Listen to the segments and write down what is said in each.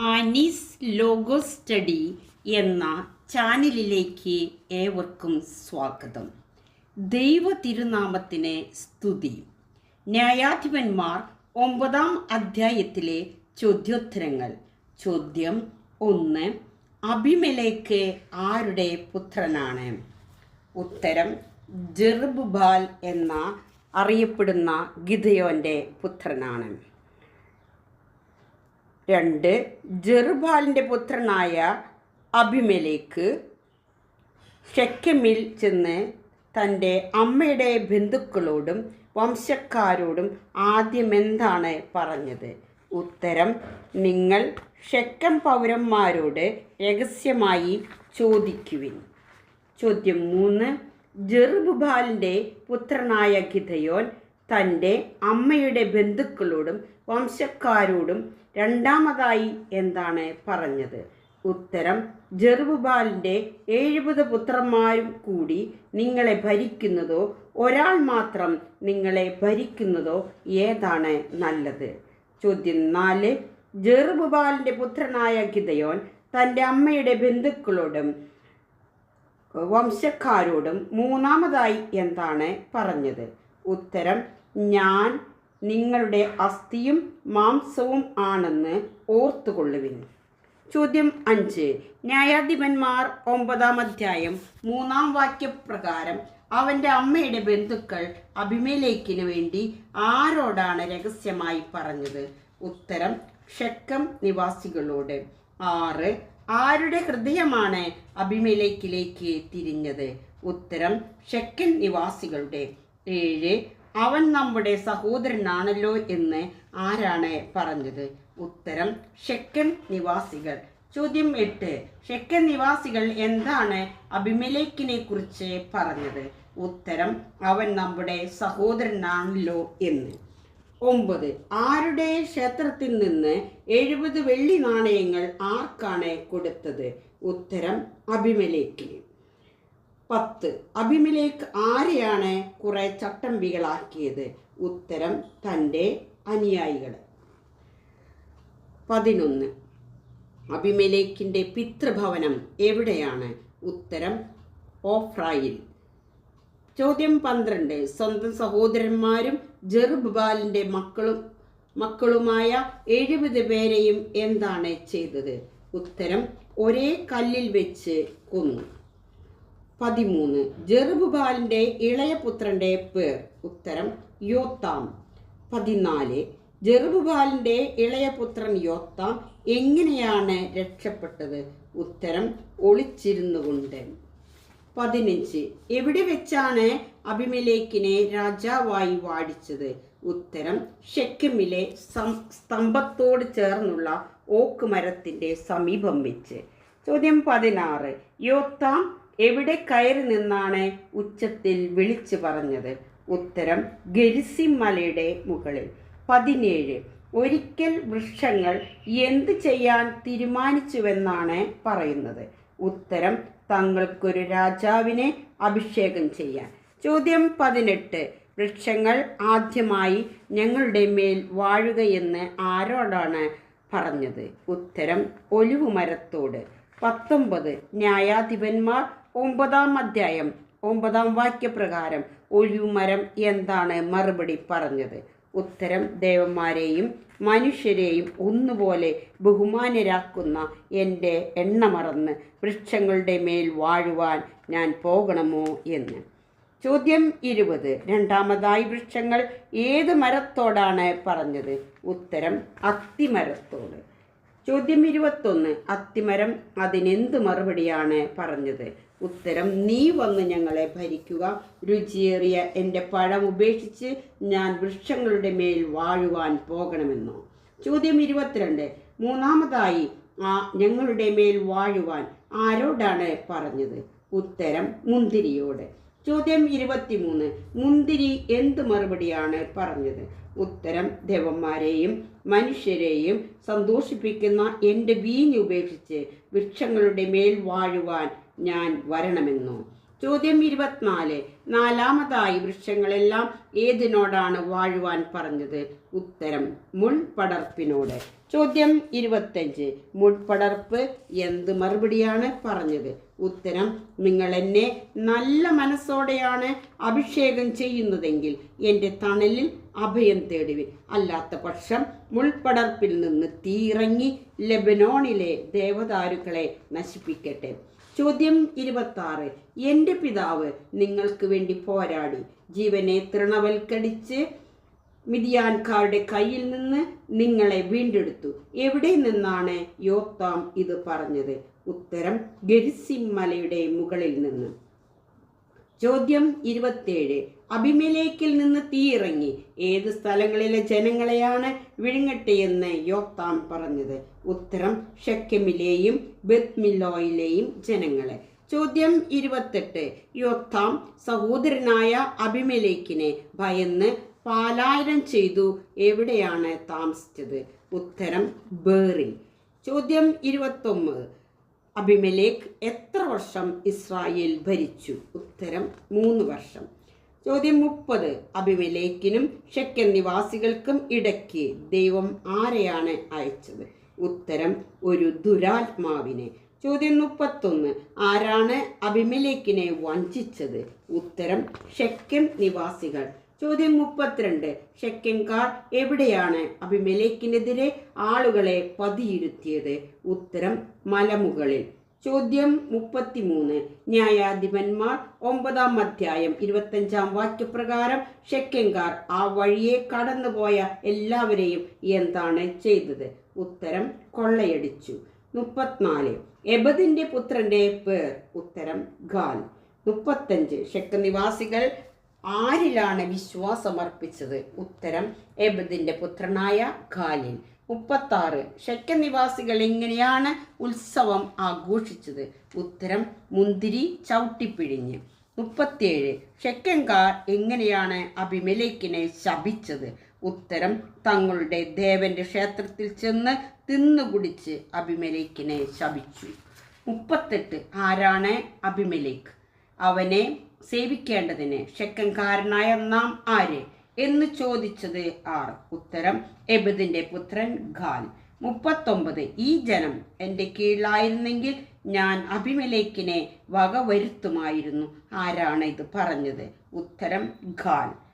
Annie's logo study എന്ന ചാനലിലേക്ക് ഏവർക്കും സ്വാഗതം. ദൈവ തിരുനാമത്തിന് സ്തുതി. ന്യായാധിപന്മാർ ഒമ്പതാം അധ്യായത്തിലെ ചോദ്യോത്തരങ്ങൾ. ചോദ്യം ഒന്ന് അഭിമലേക്ക് ആരുടെ പുത്രനാണ്? ഉത്തരം ജെറുബുബാൽ എന്ന അറിയപ്പെടുന്ന ഗിതയോന്റെ പുത്രനാണ്. രണ്ട് ജെറുബാലിന്റെ പുത്രനായ അഭിമലേക്ക് ഷെക്കമിൽ ചെന്ന് തന്റെ അമ്മയുടെ ബന്ധുക്കളോടും വംശക്കാരോടും ആദ്യം എന്താണ് പറഞ്ഞത്? ഉത്തരം നിങ്ങൾ ഷെക്കം പൗരന്മാരോട് രഹസ്യമായി ചോദിക്കുവിൻ. ചോദ്യം മൂന്ന് ജെറുബുബാലിന്റെ പുത്രനായ ഗിതയോൻ തന്റെ അമ്മയുടെ ബന്ധുക്കളോടും വംശക്കാരോടും രണ്ടാമതായി എന്താണ് പറഞ്ഞത്? ഉത്തരം ജെറുബുബാലിന്റെ എഴുപത് പുത്രന്മാരും കൂടി നിങ്ങളെ ഭരിക്കുന്നതോ ഒരാൾ മാത്രം നിങ്ങളെ ഭരിക്കുന്നതോ ഏതാണ് നല്ലത്? ചോദ്യം നാല് ജെറുബുബാലിന്റെ പുത്രനായ ഗിതയോൻ തന്റെ അമ്മയുടെ ബന്ധുക്കളോടും വംശക്കാരോടും മൂന്നാമതായി എന്താണ് പറഞ്ഞത്? ഉത്തരം ഞാൻ നിങ്ങളുടെ അസ്ഥിയും മാംസവും ആണെന്ന് ഓർത്തുകൊള്ളുവിൻ. ചോദ്യം അഞ്ച്. ന്യായാധിപന്മാർ ഒമ്പതാം അധ്യായം മൂന്നാം വാക്യപ്രകാരം അവന്റെ അമ്മയുടെ ബന്ധുക്കൾ അഭിമേലേക്കിന് വേണ്ടി ആരോടാണ് രഹസ്യമായി പറഞ്ഞത്? ഉത്തരം ഷെക്കം നിവാസികളോട്. ആറ്. ആരുടെ ഹൃദയമാണ് അഭിമേലേക്കിലേക്ക് തിരിഞ്ഞത്? ഉത്തരം ഷെക്കൻ നിവാസികളുടെ. ഏഴ്. അവൻ നമ്മുടെ സഹോദരനാണല്ലോ എന്ന് ആരാണ് പറഞ്ഞത്? ഉത്തരം ഷെക്കൻ നിവാസികൾ. ചോദ്യം എട്ട് ഷെക്കൻ നിവാസികൾ എന്താണ് അഭിമലേക്കിനെ കുറിച്ച് പറഞ്ഞത്? ഉത്തരം അവൻ നമ്മുടെ സഹോദരനാണല്ലോ എന്ന്. ഒമ്പത് ആരുടെ ക്ഷേത്രത്തിൽ നിന്ന് എഴുപത് വെള്ളി നാണയങ്ങൾ ആർക്കാണ് കൊടുത്തത്? ഉത്തരം അഭിമലേക്കിന് പത്ത്. അഭിമിലേക്ക് ആരെയാണ് കുറെ ചട്ടമ്പികളാക്കിയത്? ഉത്തരം തന്റെ അനുയായികൾ. പതിനൊന്ന്. അഭിമലേക്കിന്റെ പിതൃഭവനം എവിടെയാണ്? ഉത്തരം ഓഫ്രായിൽ ചോദ്യം പന്ത്രണ്ട്. സ്വന്തം സഹോദരന്മാരും ജെറുബാലിന്റെ മക്കളും മക്കളുമായ എഴുപത് പേരെയും എന്താണ് ചെയ്തത്? ഉത്തരം ഒരേ കല്ലിൽ വെച്ച് കൊന്നു. പതിമൂന്ന്. ജെറുബുബാലിന്റെ ഇളയ പുത്രന്റെ പേർ. ഉത്തരം യോത്താം. പതിനാല്. ജെറുബുബാലിന്റെ ഇളയ പുത്രൻ യോത്താം എങ്ങനെയാണ് രക്ഷപ്പെട്ടത്? ഉത്തരം ഒളിച്ചിരുന്നുകൊണ്ട്. പതിനഞ്ച്. എവിടെ വെച്ചാണ് അഭിമലേക്കിനെ രാജാവായി വാടിച്ചത് ഉത്തരം ഷെക്കമിലെ സ്തംഭത്തോട് ചേർന്നുള്ള ഓക്ക് മരത്തിന്റെ സമീപം വെച്ച്. ചോദ്യം പതിനാറ്. യോത്താം എവിടെ കയറി നിന്നാണ് ഉച്ചത്തിൽ വിളിച്ചു പറഞ്ഞത്? ഉത്തരം ഗരിസിം മലയുടെ മുകളിൽ. പതിനേഴ്. ഒരിക്കൽ വൃക്ഷങ്ങൾ എന്ത് ചെയ്യാൻ തീരുമാനിച്ചുവെന്നാണ് പറയുന്നത്. ഉത്തരം തങ്ങൾക്കൊരു രാജാവിനെ അഭിഷേകം ചെയ്യാൻ. ചോദ്യം പതിനെട്ട്. വൃക്ഷങ്ങൾ ആദ്യമായി ഞങ്ങളുടെ മേൽ വാഴുകയെന്ന് ആരോടാണ് പറഞ്ഞത്? ഉത്തരം ഒലിവു മരത്തോട് പത്തൊമ്പത്. ന്യായാധിപന്മാർ ഒമ്പതാം അധ്യായം ഒമ്പതാം വാക്യപ്രകാരം ഒഴിവുമരം എന്താണ് മറുപടി പറഞ്ഞത്? ഉത്തരം ദേവന്മാരെയും മനുഷ്യരെയും ഒന്നുപോലെ ബഹുമാനരാക്കുന്ന എന്റെ എണ്ണ മറന്ന് വൃക്ഷങ്ങളുടെ മേൽ വാഴുവാൻ ഞാൻ പോകണമോ എന്ന്. ചോദ്യം ഇരുപത് രണ്ടാമതായി വൃക്ഷങ്ങൾ ഏത് മരത്തോടാണ് പറഞ്ഞത്? ഉത്തരം അത്തിമരത്തോട്. ചോദ്യം ഇരുപത്തൊന്ന് അത്തിമരം അതിനെന്ത് മറുപടിയാണ് പറഞ്ഞത്? ഉത്തരം നീ വന്ന് ഞങ്ങളെ ഭരിക്കുക. രുചിയേറിയ എന്റെ പഴം ഉപേക്ഷിച്ച് ഞാൻ വൃക്ഷങ്ങളുടെ മേൽ വാഴുവാൻ പോകണമെന്നോ? ചോദ്യം ഇരുപത്തിരണ്ട്. മൂന്നാമതായി ആ ഞങ്ങളുടെ മേൽ വാഴുവാൻ ആരോടാണ് പറഞ്ഞത്? ഉത്തരം മുന്തിരിയോട്. ചോദ്യം ഇരുപത്തിമൂന്ന്. മുന്തിരി എന്ത് മറുപടിയാണ് പറഞ്ഞത്? ഉത്തരം ദേവന്മാരെയും മനുഷ്യരെയും സന്തോഷിപ്പിക്കുന്ന എന്റെ വീഞ്ഞ് ഉപേക്ഷിച്ച് വൃക്ഷങ്ങളുടെ മേൽ വാഴുവാൻ ഞാൻ വരണമെന്നോ? ചോദ്യം ഇരുപത്തിനാല്. നാലാമതായി വൃക്ഷങ്ങളെല്ലാം ഏതിനോടാണ് വാഴുവാൻ പറഞ്ഞത്? ഉത്തരം മുൾപടർപ്പിനോട്. ചോദ്യം ഇരുപത്തഞ്ച് മുൾപടർപ്പ് എന്ത് മറുപടിയാണ് പറഞ്ഞത്? ഉത്തരം നിങ്ങൾ എന്നെ നല്ല മനസ്സോടെയാണ് അഭിഷേകം ചെയ്യുന്നതെങ്കിൽ എന്റെ തണലിൽ അഭയം തേടുവിൻ. അല്ലാത്ത പക്ഷം മുൾപടർപ്പിൽ നിന്ന് തീറങ്ങി ലെബനോണിലെ ദേവദാരുക്കളെ നശിപ്പിക്കട്ടെ. ചോദ്യം ഇരുപത്തി എന്റെ പിതാവ് നിങ്ങൾക്ക് വേണ്ടി പോരാടി. ജീവനെ തൃണവൽക്കരിച്ച് മിതിയാൻകാരുടെ കയ്യിൽ നിന്ന് നിങ്ങളെ വീണ്ടെടുത്തു. എവിടെ നിന്നാണ് യോത്താം ഇത് പറഞ്ഞത്? ഉത്തരം ഗരിസിം മലയുടെ മുകളിൽ നിന്ന്. ചോദ്യം ഇരുപത്തിയേഴ്. അഭിമലേക്കിൽ നിന്ന് തീയിറങ്ങി. ഏത് സ്ഥലങ്ങളിലെ ജനങ്ങളെയാണ് വിഴുങ്ങട്ടെയെന്ന് യോക്താൻ പറഞ്ഞത്? ഉത്തരം ഷെക്കമിലെയും ബത്മിലോയിലെയും ജനങ്ങളെ. ചോദ്യം ഇരുപത്തെട്ട്. യോക്താം സഹോദരനായ അഭിമലേക്കിനെ ഭയന്ന് പാലായനം ചെയ്തു. എവിടെയാണ് താമസിച്ചത്? ഉത്തരം ബേറിൽ. ചോദ്യം ഇരുപത്തൊമ്പത്. അഭിമലേഖ് എത്ര വർഷം ഇസ്രായേൽ ഭരിച്ചു? ഉത്തരം മൂന്ന് വർഷം. ചോദ്യം മുപ്പത്. അഭിമലേഖിനും ഷെക്കൻ നിവാസികൾക്കും ഇടയ്ക്ക് ദൈവം ആരെയാണ് അയച്ചത്? ഉത്തരം ഒരു ദുരാത്മാവിനെ. ചോദ്യം മുപ്പത്തൊന്ന്. ആരാണ് അഭിമലേഖിനെ വഞ്ചിച്ചത്? ഉത്തരം ഷെക്കൻ നിവാസികൾ. ചോദ്യം മുപ്പത്തിരണ്ട്. ഷെക്കൻകാർ എവിടെയാണ് അഭിമലേക്കിനെതിരെ ആളുകളെ പതിയിരുത്തിയത്? ഉത്തരം മലമുകളിൽ. ചോദ്യം മുപ്പത്തിമൂന്ന്. ന്യായാധിപന്മാർ ഒമ്പതാം അധ്യായം ഇരുപത്തഞ്ചാം വാക്യപ്രകാരം ഷെക്കൻകാർ ആ വഴിയെ കടന്നുപോയ എല്ലാവരെയും എന്താണ് ചെയ്തത്? ഉത്തരം കൊള്ളയടിച്ചു. മുപ്പത്തിനാല്. എബദിന്റെ പുത്രന്റെ പേർ. ഉത്തരം ഗാൽ മുപ്പത്തഞ്ച്. ഷെക്ക് നിവാസികൾ ആരിലാണ് വിശ്വാസമർപ്പിച്ചത്? ഉത്തരം എബദിന്റെ പുത്രനായ ഖാലിൻ മുപ്പത്താറ്. ഷെക്കൻ നിവാസികൾ എങ്ങനെയാണ് ഉത്സവം ആഘോഷിച്ചത്? ഉത്തരം മുന്തിരി ചവിട്ടിപ്പിഴിഞ്ഞ്. മുപ്പത്തിയേഴ്. ഷെക്കൻകാർ എങ്ങനെയാണ് അഭിമലേക്കിനെ ശപിച്ചത്? ഉത്തരം തങ്ങളുടെ ദേവന്റെ ക്ഷേത്രത്തിൽ ചെന്ന് തിന്നുകുടിച്ച് അഭിമലേക്കിനെ ശപിച്ചു. മുപ്പത്തെട്ട്. ആരാണ് അഭിമലേക്ക്? അവനെ സേവിക്കേണ്ടതിന് ഷെക്കൻകാരനായ നാം ആര്? എന്ന് ചോദിച്ചത് ആർ. ഉത്തരം എബദിന്റെ പുത്രൻ ഖാൽ. മുപ്പത്തൊമ്പത് ഈ ജനം എന്റെ കീഴിലായിരുന്നെങ്കിൽ ഞാൻ അഭിമലേക്കിനെ വകവരുത്തുമായിരുന്നു ആരാണ് ഇത് പറഞ്ഞത്? ഉത്തരം ഖാൽ.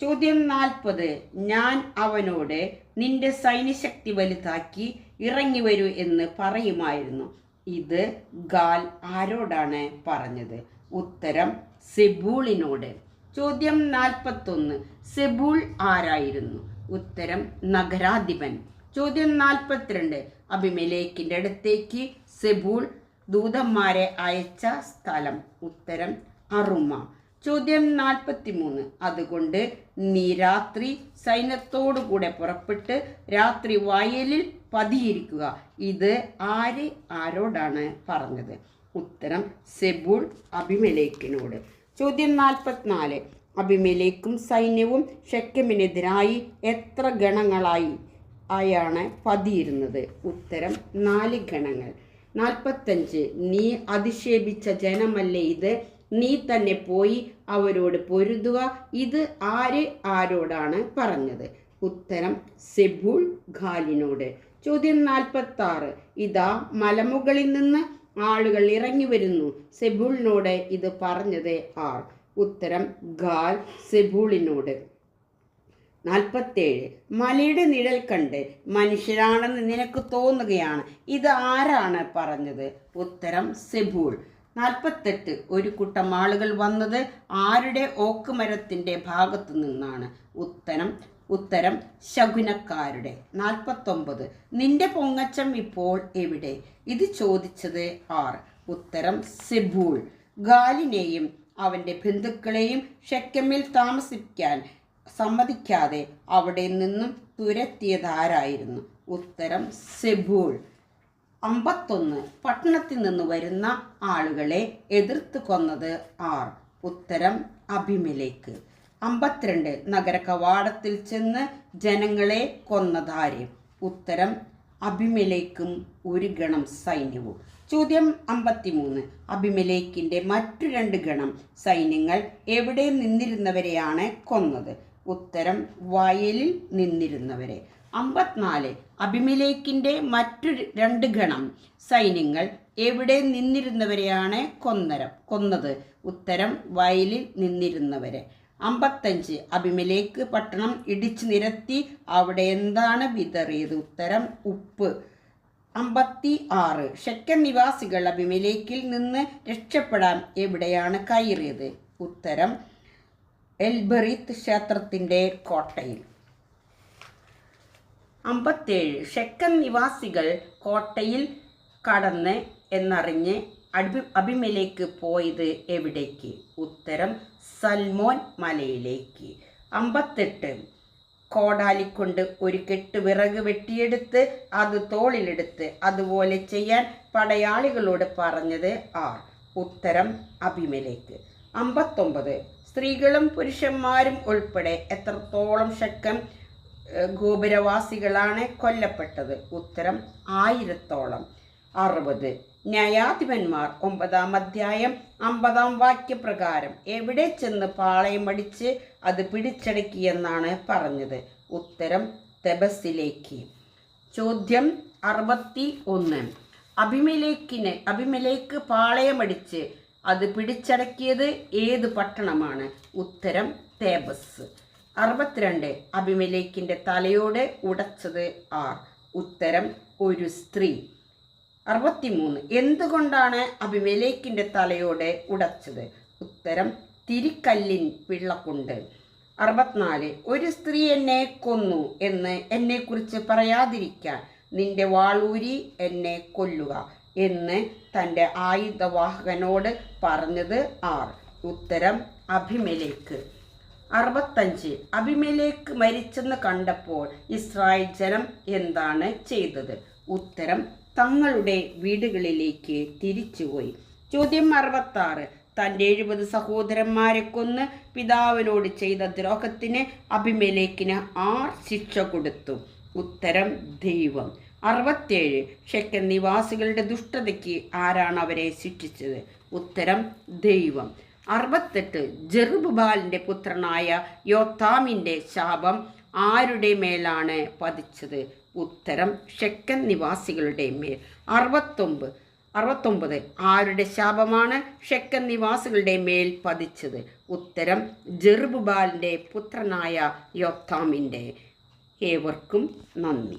ചോദ്യം നാൽപ്പത് ഞാൻ അവനോട് നിന്റെ സൈന്യശക്തി വലുതാക്കി ഇറങ്ങി വരൂ എന്ന് പറയുമായിരുന്നു. ഇത് ഗാൽ ആരോടാണ് പറഞ്ഞത്? ഉത്തരം സെബൂളിനോട്. ചോദ്യം നാൽപ്പത്തൊന്ന്. സെബൂൾ ആരായിരുന്നു? ഉത്തരം നഗരാധിപൻ. ചോദ്യം നാൽപ്പത്തിരണ്ട്. അഭിമലേക്കിന്റെ അടുത്തേക്ക് സെബൂൾ ദൂതന്മാരെ അയച്ച സ്ഥലം. ഉത്തരം അറുമ. ചോദ്യം നാൽപ്പത്തിമൂന്ന്. അതുകൊണ്ട് നീ രാത്രി സൈന്യത്തോടുകൂടെ പുറപ്പെട്ട് രാത്രി വയലിൽ പതിയിരിക്കുക. ഇത് ആര് ആരോടാണ് പറഞ്ഞത്? ഉത്തരം സെബൂൾ അഭിമലേക്കിനോട്. ചോദ്യം നാൽപ്പത്തിനാല്. അഭിമലേക്കും സൈന്യവും ഷെക്കമിനെതിരായി എത്ര ഗണങ്ങളായി ആയാണ് പതിയിരുന്നത്? ഉത്തരം നാല് ഗണങ്ങൾ. നാൽപ്പത്തഞ്ച്. നീ അധിക്ഷേപിച്ച ജനമല്ലേ ഇത്? നീ തന്നെ പോയി അവരോട് പൊരുതുക. ഇത് ആര് ആരോടാണ് പറഞ്ഞത്? ഉത്തരം സെബുൾ ഖാലിനോട്. ചോദ്യം നാൽപ്പത്തി ഇതാ മലമുകളിൽ നിന്ന് ആളുകൾ ഇറങ്ങി വരുന്നു. സെബൂളിനോട് ഇത് പറഞ്ഞത് ആർ? ഉത്തരം ഗാൽ സെബുളിനോട്. നാൽപ്പത്തേഴ്. മലയുടെ നിഴൽ കണ്ട് മനുഷ്യരാണെന്ന് നിനക്ക് തോന്നുകയാണ്. ഇത് ആരാണ് പറഞ്ഞത്? ഉത്തരം സെബൂൾ. നാൽപ്പത്തെട്ട്. ഒരു കൂട്ടം ആളുകൾ വന്നത് ആരുടെ ഓക്കുമരത്തിന്റെ ഭാഗത്തു നിന്നാണ്. ഉത്തരം ഉത്തരം ശകുനക്കാരുടെ. നാൽപ്പത്തൊമ്പത്. നിന്റെ പൊങ്ങച്ചം ഇപ്പോൾ എവിടെ? ഇത് ചോദിച്ചത് ആർ. ഉത്തരം സെബൂൾ. ഗാലിനെയും അവന്റെ ബന്ധുക്കളെയും ഷെക്കമിൽ താമസിക്കാൻ സമ്മതിക്കാതെ അവിടെ നിന്നും തുരത്തിയതാരായിരുന്നു? ഉത്തരം സെബൂൾ. അമ്പത്തൊന്ന്. പട്ടണത്തിൽ നിന്ന് വരുന്ന ആളുകളെ എതിർത്ത് കൊന്നത് ആർ. ഉത്തരം അഭിമലേക്ക്. അമ്പത്തിരണ്ട് നഗര കവാടത്തിൽ ചെന്ന് ജനങ്ങളെ കൊന്നതാര്? ഉത്തരം അഭിമലേക്കും ഒരു ഗണം സൈന്യവും. ചോദ്യം അമ്പത്തിമൂന്ന്. അഭിമലേക്കിന്റെ മറ്റു രണ്ട് ഗണം സൈന്യങ്ങൾ എവിടെ നിന്നിരുന്നവരെയാണ് കൊന്നത്? ഉത്തരം വയലിൽ നിന്നിരുന്നവരെ. അമ്പത്തിനാല്. അഭിമലേക്കിന്റെ മറ്റു രണ്ട് ഗണം സൈന്യങ്ങൾ എവിടെ നിന്നിരുന്നവരെയാണ് കൊന്നരം കൊന്നത്? ഉത്തരം വയലിൽ നിന്നിരുന്നവരെ. അമ്പത്തഞ്ച്. അഭിമലേക്ക് പട്ടണം ഇടിച്ചു നിരത്തി അവിടെ എന്താണ് വിതറിയത്? ഉത്തരം ഉപ്പ്. അമ്പത്തി ആറ് ഷെക്കൻ നിവാസികൾ അഭിമലേക്കിൽ നിന്ന് രക്ഷപ്പെടാൻ എവിടെയാണ് കയറിയത്? ഉത്തരം എൽബറിത്ത് ക്ഷേത്രത്തിന്റെ കോട്ടയിൽ. അമ്പത്തേഴ്. ഷെക്കൻ നിവാസികൾ കോട്ടയിൽ കടന്ന് എന്നറിഞ്ഞ് അഭി അഭിമലേക്ക് പോയത് എവിടേക്ക്? ഉത്തരം സൽമോൻ മലയിലേക്ക്. അമ്പത്തെട്ട്. കോടാലിക്കൊണ്ട് ഒരു കെട്ട് വിറക് വെട്ടിയെടുത്ത് അത് തോളിലെടുത്ത് അതുപോലെ ചെയ്യാൻ പടയാളികളോട് പറഞ്ഞത് ആർ. ഉത്തരം അഭിമലേക്ക്. അമ്പത്തൊമ്പത്. സ്ത്രീകളും പുരുഷന്മാരും ഉൾപ്പെടെ എത്രത്തോളം ശക്കം ഗോപുരവാസികളാണ് കൊല്ലപ്പെട്ടത്? ഉത്തരം ആയിരത്തോളം. അറുപത്. ന്യായാധിപന്മാർ ഒമ്പതാം അധ്യായം അമ്പതാം വാക്യപ്രകാരം എവിടെ ചെന്ന് പാളയമടിച്ച് അത് പിടിച്ചടക്കിയെന്നാണ് പറഞ്ഞത്? ഉത്തരം തെബസിലേക്ക് ചോദ്യം അറുപത്തി ഒന്ന് അഭിമലേക്കിന് അഭിമലേക്ക് പാളയമടിച്ച് അത് പിടിച്ചടക്കിയത് ഏത് പട്ടണമാണ്? ഉത്തരം തേബസ് അറുപത്തിരണ്ട്. അഭിമലേക്കിന്റെ തലയോടെ ഉടച്ചത് ആർ? ഉത്തരം ഒരു സ്ത്രീ. അറുപത്തിമൂന്ന്. എന്തുകൊണ്ടാണ് അഭിമലേക്കിന്റെ തലയോടെ ഉടച്ചത്? ഉത്തരം തിരിക്കല്ലിൻ പിള്ളക്കുണ്ട്. അറുപത്തിനാല്. ഒരു സ്ത്രീ എന്നെ കൊന്നു എന്ന് എന്നെക്കുറിച്ച് പറയാതിരിക്കാൻ നിന്റെ വാളൂരി എന്നെ കൊല്ലുക എന്ന് തന്റെ ആയുധവാഹകനോട് പറഞ്ഞത് ആർ? ഉത്തരം അഭിമലേക്ക്. അറുപത്തഞ്ച്. അഭിമലേക്ക് മരിച്ചെന്ന് കണ്ടപ്പോൾ ഇസ്രായേൽ ജനം എന്താണ് ചെയ്തത്? ഉത്തരം തങ്ങളുടെ വീടുകളിലേക്ക് തിരിച്ചുപോയി. ചോദ്യം അറുപത്താറ്. തന്റെ എഴുപത് സഹോദരന്മാരെ കൊന്ന് പിതാവിനോട് ചെയ്ത ദ്രോഹത്തിന് അഭിമലേക്കിന് ആർ ശിക്ഷ കൊടുത്തു? ഉത്തരം ദൈവം. അറുപത്തേഴ്. ഷെക്കൻ നിവാസികളുടെ ദുഷ്ടതയ്ക്ക് ആരാണ് അവരെ ശിക്ഷിച്ചത്? ഉത്തരം ദൈവം. അറുപത്തെട്ട്. ജെറുബാലിന്റെ പുത്രനായ യോത്താമിന്റെ ശാപം ആരുടെ മേലാണ് പതിച്ചത്? ഉത്തരം ഷെക്കൻ നിവാസികളുടെ മേൽ. അറുപത്തൊമ്പത് അറുപത്തൊമ്പത് ആരുടെ ശാപമാണ് ഷെക്കൻ നിവാസികളുടെ മേൽ പതിച്ചത്? ഉത്തരം ജെർബുബാലിന്റെ പുത്രനായ യോത്താമിന്റെ ഏവർക്കും നന്ദി.